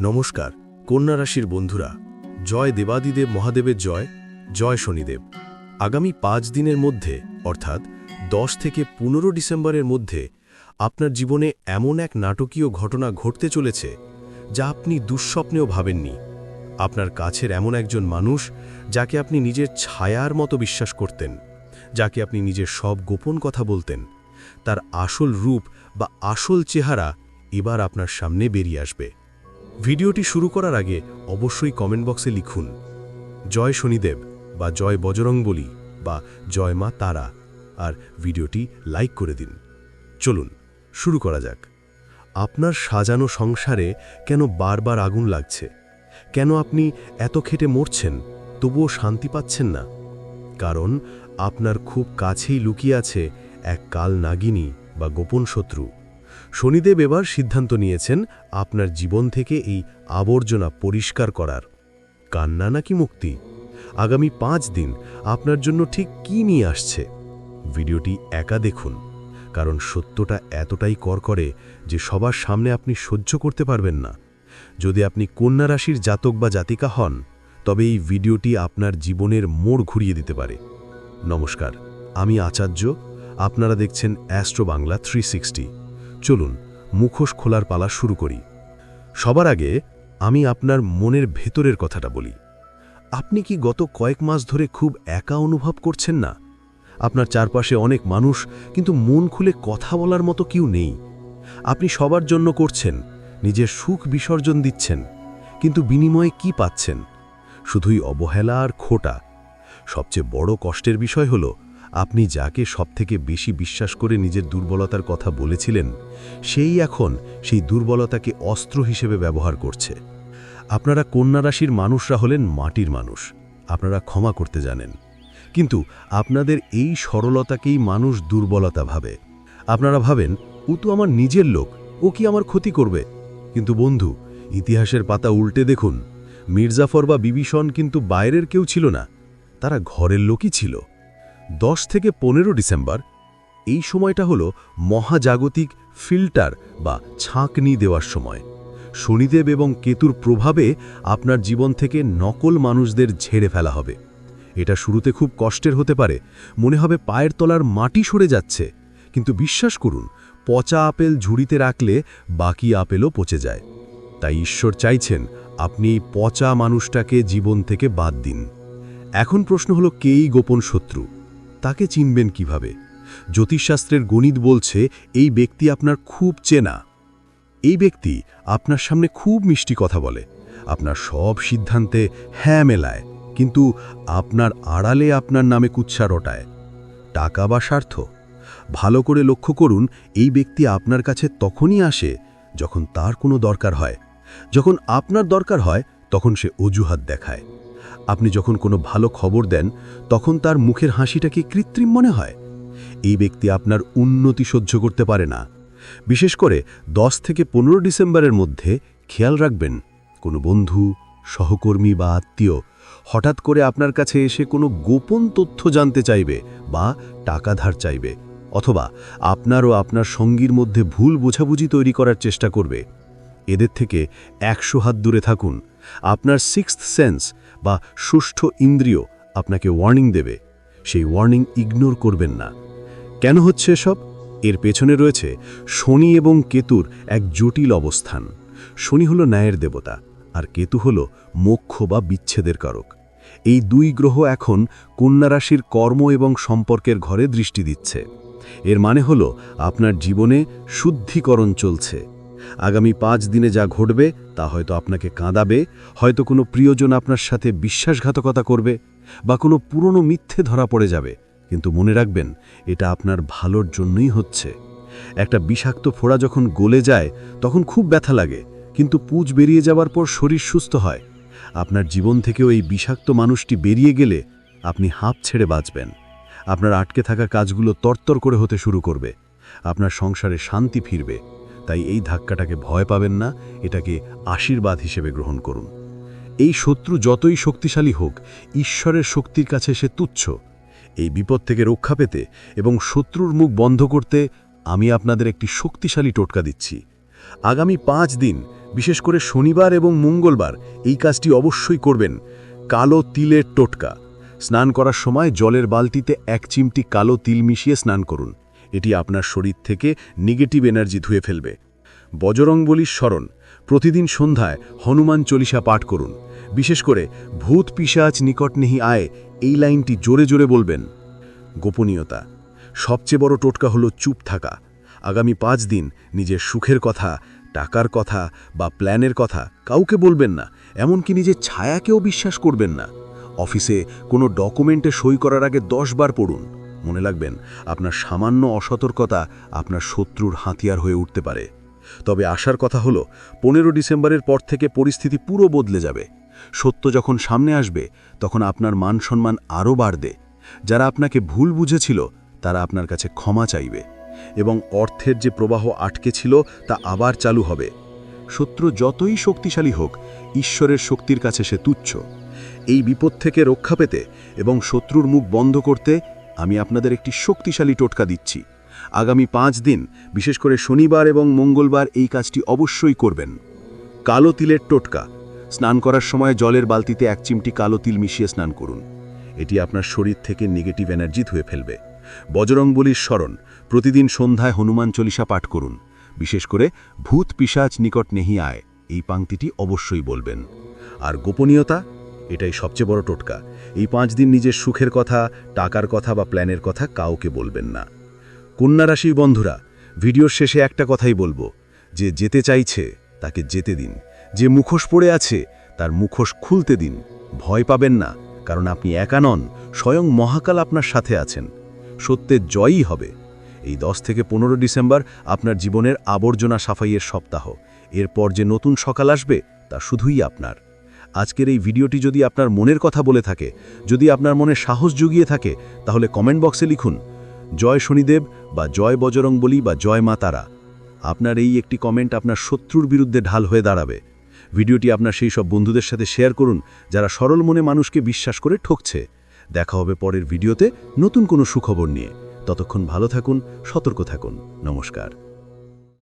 নমস্কার, কন্যা রাশির বন্ধুরা। জয় দেবাদিদেব মহাদেবের জয় জয় শনিদেব। আগামী পাঁচ দিনের মধ্যে, অর্থাৎ দশ থেকে পনেরো ডিসেম্বরের মধ্যে, আপনার জীবনে এমন এক নাটকীয় ঘটনা ঘটতে চলেছে, যা আপনি দুঃস্বপ্নেও ভাবেননি। আপনার কাছের এমন একজন মানুষ, যাকে আপনি নিজের ছায়ার মতো বিশ্বাস করতেন, যাকে আপনি নিজের সব গোপন কথা বলতেন। তার আসল রূপ বা আসল চেহারা এবার আপনার সামনে বেরিয়ে আসবে। ভিডিওটি শুরু করার আগে অবশ্যই কমেন্ট বক্সে লিখুন, জয় শনিদেব বা জয় বজরং বলি বা জয় মা তারা আর ভিডিওটি লাইক করে দিন। চলুন, শুরু করা যাক। আপনার সাজানো সংসারে কেন বারবার আগুন লাগছে? কেন আপনি এত খেটে মরছেন, তবুও শান্তি পাচ্ছেন না? কারণ আপনার খুব কাছেই লুকিয়ে আছে এক কাল নাগিনী বা গোপন শত্রু। শনিদেব এবার সিদ্ধান্ত নিয়েছেন আপনার জীবন থেকে এই আবর্জনা পরিষ্কার করার। কান্না নাকি মুক্তি? আগামী পাঁচ দিন আপনার জন্য ঠিক কি নিয়ে আসছে? ভিডিওটি একা দেখুন, কারণ সত্যটা এতটাই কর করে যে সবার সামনে আপনি সহ্য করতে পারবেন না। যদি আপনি কন্যা রাশির জাতক বা জাতিকা হন, তবে এই ভিডিওটি আপনার জীবনের মোড় ঘুরিয়ে দিতে পারে। নমস্কার, আমি আচার্য, আপনারা দেখছেন অ্যাস্ট্রো বাংলা থ্রি চলুন, মুখোশ খোলার পালা শুরু করি। সবার আগে আমি আপনার মনের ভেতরের কথাটা বলি। আপনি কি গত কয়েক মাস ধরে খুব একা অনুভব করছেন না? আপনার চারপাশে অনেক মানুষ, কিন্তু মন খুলে কথা বলার মতো কেউ নেই। আপনি সবার জন্য করছেন, নিজের সুখ বিসর্জন দিচ্ছেন, কিন্তু বিনিময়ে কি পাচ্ছেন? শুধুই অবহেলা আর খোটা। সবচেয়ে বড় কষ্টের বিষয় হলো আপনি যাকে সবথেকে বেশি বিশ্বাস করে নিজের দুর্বলতার কথা বলেছিলেন, সেই এখন সেই দুর্বলতাকে অস্ত্র হিসেবে ব্যবহার করছে। আপনারা কন্যা রাশির মানুষরা হলেন মাটির মানুষ, আপনারা ক্ষমা করতে জানেন। কিন্তু আপনাদের এই সরলতাকেই মানুষ দুর্বলতা ভাবে। আপনারা ভাবেন, ও তো আমার নিজের লোক, ও কি আমার ক্ষতি করবে? কিন্তু বন্ধু, ইতিহাসের পাতা উল্টে দেখুন। মির্জাফর বা বিভীষণ কিন্তু বাইরের কেউ ছিল না, তারা ঘরের লোকই ছিল। দশ থেকে পনেরো ডিসেম্বর, এই সময়টা হলো মহাজাগতিক ফিল্টার বা ছাঁকনি দেওয়ার সময়। শনিদেব এবং কেতুর প্রভাবে আপনার জীবন থেকে নকল মানুষদের ঝেড়ে ফেলা হবে। এটা শুরুতে খুব কষ্টের হতে পারে, মনে হবে পায়ের তলার মাটি সরে যাচ্ছে, কিন্তু বিশ্বাস করুন, পচা আপেল ঝুড়িতে রাখলে বাকি আপেলও পচে যায়। তাই ঈশ্বর চাইছেন আপনি পচা মানুষটাকে জীবন থেকে বাদ দিন। এখন প্রশ্ন হলো কেই গোপন শত্রু? তাকে চিনবেন কীভাবে? জ্যোতিষশাস্ত্রের গণিত বলছে, এই ব্যক্তি আপনার খুব চেনা। এই ব্যক্তি আপনার সামনে খুব মিষ্টি কথা বলে। আপনার সব সিদ্ধান্তে হ্যাঁ মেলায়, কিন্তু আপনার আড়ালে আপনার নামে কুচ্ছা রটায়। টাকা বা স্বার্থ? ভালো করে লক্ষ্য করুন, এই ব্যক্তি আপনার কাছে তখনই আসে যখন তার কোনো দরকার হয়। যখন আপনার দরকার হয়, তখন সে অজুহাত দেখায়। আপনি যখন কোনো ভালো খবর দেন, তখন তার মুখের হাসিটা কি কৃত্রিম মনে হয়? এই ব্যক্তি আপনার উন্নতি সহ্য করতে পারে না। বিশেষ করে 10 থেকে পনেরো ডিসেম্বরের মধ্যে খেয়াল রাখবেন, কোনো বন্ধু, সহকর্মী বা আত্মীয় হঠাৎ করে আপনার কাছে এসে কোনো গোপন তথ্য জানতে চাইবে বা টাকা ধার চাইবে, অথবা আপনার ও আপনার সঙ্গীর মধ্যে ভুল বোঝাবুঝি তৈরি করার চেষ্টা করবে। এদের থেকে একশো হাত দূরে থাকুন আপনার সিক্সথ সেন্স বা সুষ্ঠ ইন্দ্রিয় আপনাকে ওয়ার্নিং দেবে। সেই ওয়ার্নিং ইগনোর করবেন না। কেন হচ্ছে সব এর পেছনে রয়েছে শনি এবং কেতুর এক জটিল অবস্থান। শনি হল ন্যায়ের দেবতা, আর কেতু হল মোক্ষ বা বিচ্ছেদের কারক। এই দুই গ্রহ এখন কন্যা রাশির কর্ম এবং সম্পর্কের ঘরে দৃষ্টি দিচ্ছে। এর মানে হল আপনার জীবনে শুদ্ধিকরণ চলছে। আগামী পাঁচ দিনে যা ঘটবে, তা হয়তো আপনাকে কাঁদাবে, হয়তো কোনো প্রিয়জন আপনার সাথে বিশ্বাসঘাতকতা করবে, বা কোনো পুরনো মিথ্যে ধরা পড়ে যাবে। কিন্তু মনে রাখবেন, এটা আপনার ভালোর জন্যই হচ্ছে। একটা বিষাক্ত ফোড়া যখন গলে যায়, তখন খুব ব্যথা লাগে, কিন্তু পুজ বেরিয়ে যাওয়ার পর শরীর সুস্থ হয়। আপনার জীবন থেকেও এই বিষাক্ত মানুষটি বেরিয়ে গেলে আপনি হাঁপ ছেড়ে বাঁচবেন। আপনার আটকে থাকা কাজগুলো তরতর করে হতে শুরু করবে। আপনার সংসারে শান্তি ফিরবে। তাই এই ধাক্কাটাকে ভয় পাবেন না, এটাকে আশীর্বাদ হিসেবে গ্রহণ করুন। এই শত্রু যতই শক্তিশালী হোক, ঈশ্বরের শক্তির কাছে সে তুচ্ছ। এই বিপদ থেকে রক্ষা পেতে এবং শত্রুর মুখ বন্ধ করতে আমি আপনাদের একটি শক্তিশালী টোটকা দিচ্ছি। আগামী পাঁচ দিন, বিশেষ করে শনিবার এবং মঙ্গলবার, এই কাজটি অবশ্যই করবেন। কালো তিলের টোটকা। স্নান করার সময় জলের বালতিতে এক চিমটি কালো তিল মিশিয়ে স্নান করুন। এটি আপনার শরীর থেকে নেগেটিভ এনার্জি ধুয়ে ফেলবে। বজরংবলির স্মরণ, প্রতিদিন সন্ধ্যায় হনুমান চল্লিশা পাঠ করুন। বিশেষ করে, ভূত পিসাচ নিকট নেহি আয় এই লাইনটি জোরে জোরে বলবেন। গোপনীয়তা, সবচেয়ে বড় টোটকা হলো চুপ থাকা। আগামী পাঁচ দিন নিজের সুখের কথা, টাকার কথা বা প্ল্যানের কথা কাউকে বলবেন না, এমনকি নিজের ছায়াকেও বিশ্বাস করবেন না। অফিসে কোনো ডকুমেন্টে সই করার আগে দশ বার পড়ুন। মনে রাখবেন আপনার সামান্য অসতর্কতা আপনার শত্রুর হাতিয়ার হয়ে উঠতে পারে। তবে আসার কথা হলো, পনেরো ডিসেম্বরের পর থেকে পরিস্থিতি পুরো বদলে যাবে। সত্য যখন সামনে আসবে, তখন আপনার মান সম্মান আরও বাড়বে। যারা আপনাকে ভুল বুঝেছিল, তারা আপনার কাছে ক্ষমা চাইবে। এবং অর্থের যে প্রবাহ আটকে ছিল, তা আবার চালু হবে। শত্রু যতই শক্তিশালী হোক, ঈশ্বরের শক্তির কাছে সে তুচ্ছ। এই বিপদ থেকে রক্ষা পেতে এবং শত্রুর মুখ বন্ধ করতে আমি আপনাদের একটি শক্তিশালী টোটকা দিচ্ছি। আগামী পাঁচ দিন, বিশেষ করে শনিবার এবং মঙ্গলবার এই কাজটি অবশ্যই করবেন। কালো তিলের টোটকা। স্নান করার সময় জলের বালতিতে এক চিমটি কালো তিল মিশিয়ে স্নান করুন। এটি আপনার শরীর থেকে নেগেটিভ এনার্জি ধুয়ে ফেলবে। বজরংবলির স্মরণ, প্রতিদিন সন্ধ্যায় হনুমান চল্লিশা পাঠ করুন। বিশেষ করে ভূত পিসাচ নিকট নেহি আয়, এই পাংক্তিটি অবশ্যই বলবেন। আর গোপনীয়তা? এটাই সবচেয়ে বড় টোটকা। এই পাঁচ দিন নিজের সুখের কথা, টাকার কথা বা প্ল্যানের কথা কাউকে বলবেন না। কন্যা রাশির বন্ধুরা, ভিডিওর শেষে একটা কথাই বলব। যে যেতে চাইছে, তাকে যেতে দিন। যে মুখোশ পড়ে আছে, তার মুখোশ খুলতে দিন। ভয় পাবেন না, কারণ আপনি একা নন, স্বয়ং মহাকাল আপনার সাথে আছেন। সত্যের জয়ই হবে। এই দশ থেকে পনেরো ডিসেম্বর আপনার জীবনের আবর্জনা সাফাইয়ের সপ্তাহ। এরপর যে নতুন সকাল আসবে, তা শুধুই আপনার। আজকের এই ভিডিওটি যদি আপনার মনের কথা বলে থাকে, যদি আপনার মনে সাহস জুগিয়ে থাকে, তাহলে কমেন্ট বক্সে লিখুন, জয় শনিদেব বা জয় বজরং বলি বা জয় মা তারা আপনার এই একটি কমেন্ট আপনার শত্রুর বিরুদ্ধে ঢাল হয়ে দাঁড়াবে। ভিডিওটি আপনার সেই সব বন্ধুদের সাথে শেয়ার করুন, যারা সরল মনে মানুষকে বিশ্বাস করে ঠকছে। দেখা হবে পরের ভিডিওতে নতুন কোনো সুখবর নিয়ে। ততক্ষণ ভালো থাকুন, সতর্ক থাকুন। নমস্কার।